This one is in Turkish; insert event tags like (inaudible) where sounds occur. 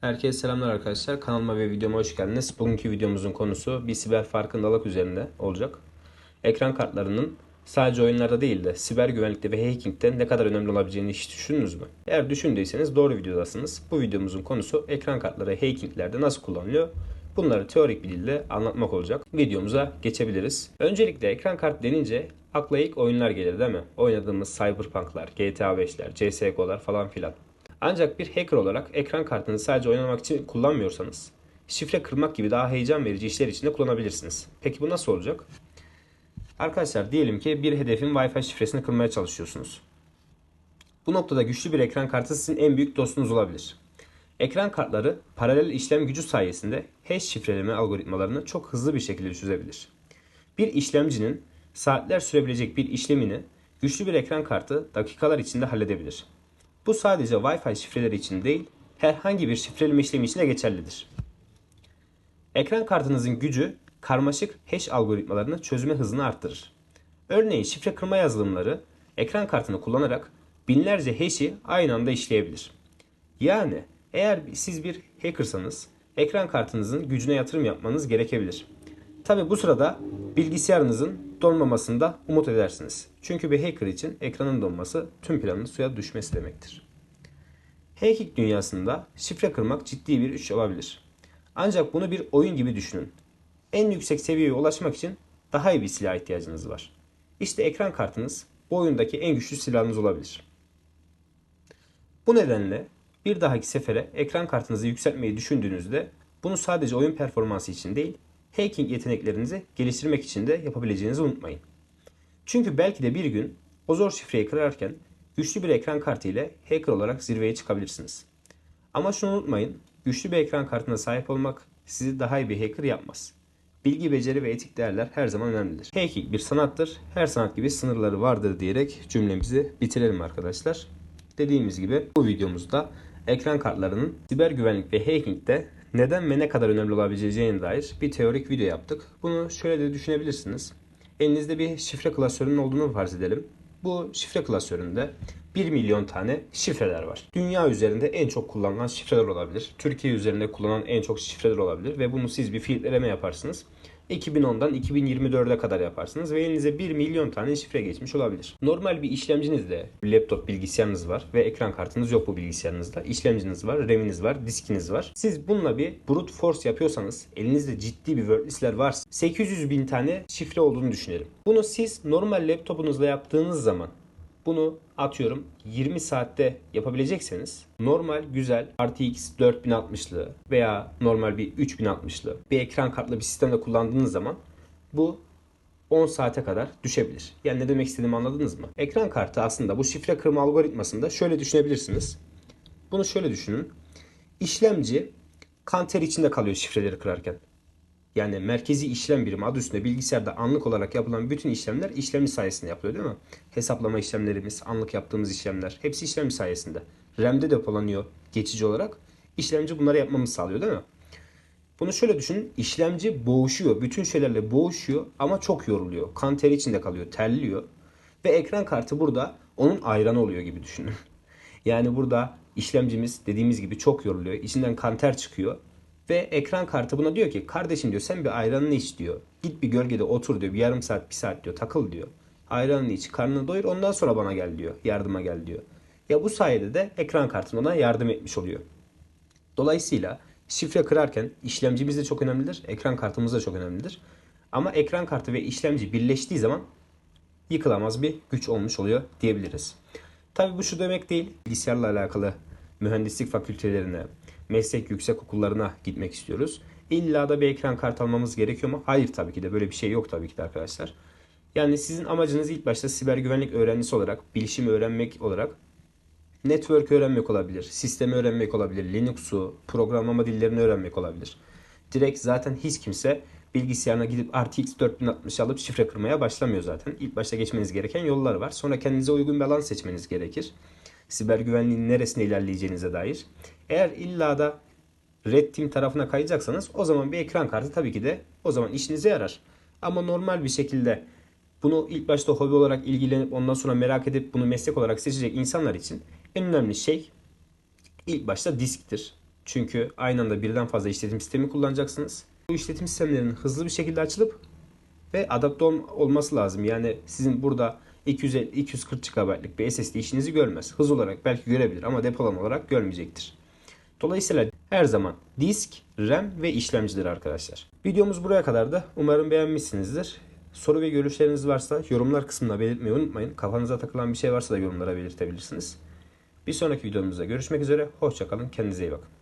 Herkese selamlar arkadaşlar. Kanalıma ve videoma hoş geldiniz. Bugünkü videomuzun konusu bir siber farkındalık üzerinde olacak. Ekran kartlarının sadece oyunlarda değil de siber güvenlikte ve hackingte ne kadar önemli olabileceğini hiç düşündünüz mü? Eğer düşündüyseniz doğru videodasınız. Bu videomuzun konusu ekran kartları hackinglerde nasıl kullanılıyor? Bunları teorik bir dilde anlatmak olacak. Videomuza geçebiliriz. Öncelikle ekran kart denince akla ilk oyunlar gelir değil mi? Oynadığımız Cyberpunk'lar, GTA 5'ler, CSGO'lar falan filan. Ancak bir hacker olarak ekran kartını sadece oynamak için kullanmıyorsanız şifre kırmak gibi daha heyecan verici işler için de kullanabilirsiniz. Peki bu nasıl olacak? Arkadaşlar diyelim ki bir hedefin Wi-Fi şifresini kırmaya çalışıyorsunuz. Bu noktada güçlü bir ekran kartı sizin en büyük dostunuz olabilir. Ekran kartları paralel işlem gücü sayesinde hash şifreleme algoritmalarını çok hızlı bir şekilde çözebilir. Bir işlemcinin saatler sürebilecek bir işlemini güçlü bir ekran kartı dakikalar içinde halledebilir. Bu sadece Wi-Fi şifreleri için değil, herhangi bir şifreleme işlemi için de geçerlidir. Ekran kartınızın gücü karmaşık hash algoritmalarını çözme hızını arttırır. Örneğin şifre kırma yazılımları ekran kartını kullanarak binlerce hash'i aynı anda işleyebilir. Yani eğer siz bir hackersanız ekran kartınızın gücüne yatırım yapmanız gerekebilir. Tabi bu sırada bilgisayarınızın donmamasında umut edersiniz. Çünkü bir hacker için ekranın donması tüm planın suya düşmesi demektir. Hacking dünyasında şifre kırmak ciddi bir iş olabilir. Ancak bunu bir oyun gibi düşünün. En yüksek seviyeye ulaşmak için daha iyi bir silah ihtiyacınız var. İşte ekran kartınız bu oyundaki en güçlü silahınız olabilir. Bu nedenle bir dahaki sefere ekran kartınızı yükseltmeyi düşündüğünüzde bunu sadece oyun performansı için değil, hacking yeteneklerinizi geliştirmek için de yapabileceğinizi unutmayın. Çünkü belki de bir gün o zor şifreyi kırarken güçlü bir ekran kartı ile hacker olarak zirveye çıkabilirsiniz. Ama şunu unutmayın, güçlü bir ekran kartına sahip olmak sizi daha iyi bir hacker yapmaz. Bilgi, beceri ve etik değerler her zaman önemlidir. Hacking bir sanattır, her sanat gibi sınırları vardır diyerek cümlemizi bitirelim arkadaşlar. Dediğimiz gibi bu videomuzda ekran kartlarının siber güvenlik ve hackingte neden ve ne kadar önemli olabileceğine dair bir teorik video yaptık. Bunu şöyle de düşünebilirsiniz. Elinizde bir şifre klasörünün olduğunu farz edelim. Bu şifre klasöründe 1 milyon tane şifreler var. Dünya üzerinde en çok kullanılan şifreler olabilir. Türkiye üzerinde kullanılan en çok şifreler olabilir ve bunu siz bir filtreleme yaparsınız. 2010'dan 2024'e kadar yaparsınız ve elinize 1 milyon tane şifre geçmiş olabilir. Normal bir işlemcinizde laptop bilgisayarınız var ve ekran kartınız yok bu bilgisayarınızda. İşlemciniz var, RAM'iniz var, diskiniz var. Siz bununla bir brute force yapıyorsanız elinizde ciddi bir word listler varsa 800 bin tane şifre olduğunu düşünelim. Bunu siz normal laptopunuzla yaptığınız zaman bunu atıyorum 20 saatte yapabilecekseniz normal güzel RTX 4060'lı veya normal bir 3060'lı bir ekran kartlı bir sistemde kullandığınız zaman bu 10 saate kadar düşebilir. Yani ne demek istediğimi anladınız mı? Ekran kartı aslında bu şifre kırma algoritmasında şöyle düşünebilirsiniz. Bunu şöyle düşünün. İşlemci kanter içinde kalıyor şifreleri kırarken. Yani merkezi işlem birimi adı üstünde bilgisayarda anlık olarak yapılan bütün işlemler işlemci sayesinde yapılıyor değil mi? Hesaplama işlemlerimiz, anlık yaptığımız işlemler hepsi işlemci sayesinde. RAM'de depolanıyor geçici olarak. İşlemci bunları yapmamızı sağlıyor değil mi? Bunu şöyle düşünün. İşlemci boğuşuyor. Bütün şeylerle boğuşuyor ama çok yoruluyor. Kan teri içinde kalıyor. Terliyor. Ve ekran kartı burada onun ayranı oluyor gibi düşünün. (laughs) Yani burada işlemcimiz dediğimiz gibi çok yoruluyor. İçinden kanter çıkıyor. Ve ekran kartı buna diyor ki kardeşim diyor sen bir ayranını iç diyor. Git bir gölgede otur diyor. Bir yarım saat bir saat diyor takıl diyor. Ayranını iç karnını doyur ondan sonra bana gel diyor. Yardıma gel diyor. Ya bu sayede de ekran kartın ona yardım etmiş oluyor. Dolayısıyla şifre kırarken işlemcimiz de çok önemlidir. Ekran kartımız da çok önemlidir. Ama ekran kartı ve işlemci birleştiği zaman yıkılamaz bir güç olmuş oluyor diyebiliriz. Tabi bu şu demek değil. Bilgisayarla alakalı mühendislik fakültelerine, meslek yüksek okullarına gitmek istiyoruz. İlla da bir ekran kart almamız gerekiyor mu? Hayır tabii ki de böyle bir şey yok tabii ki de arkadaşlar. Yani sizin amacınız ilk başta siber güvenlik öğrencisi olarak, bilişim öğrenmek olarak network öğrenmek olabilir, sistemi öğrenmek olabilir, Linux'u, programlama dillerini öğrenmek olabilir. Direkt zaten hiç kimse bilgisayarına gidip RTX 4060 alıp şifre kırmaya başlamıyor zaten. İlk başta geçmeniz gereken yollar var. Sonra kendinize uygun bir alan seçmeniz gerekir. Siber güvenliğin neresine ilerleyeceğinize dair. Eğer illa da Red Team tarafına kayacaksanız o zaman bir ekran kartı tabii ki de o zaman işinize yarar. Ama normal bir şekilde bunu ilk başta hobi olarak ilgilenip ondan sonra merak edip bunu meslek olarak seçecek insanlar için en önemli şey ilk başta disktir. Çünkü aynı anda birden fazla işletim sistemi kullanacaksınız. Bu işletim sistemlerinin hızlı bir şekilde açılıp ve adapte ol- olması lazım. Yani sizin burada 250 240 GB'lık bir SSD işinizi görmez. Hız olarak belki görebilir ama depolama olarak görmeyecektir. Dolayısıyla her zaman disk, RAM ve işlemcidir arkadaşlar. Videomuz buraya kadar da umarım beğenmişsinizdir. Soru ve görüşleriniz varsa yorumlar kısmına belirtmeyi unutmayın. Kafanıza takılan bir şey varsa da yorumlara belirtebilirsiniz. Bir sonraki videomuzda görüşmek üzere. Hoşçakalın. Kendinize iyi bakın.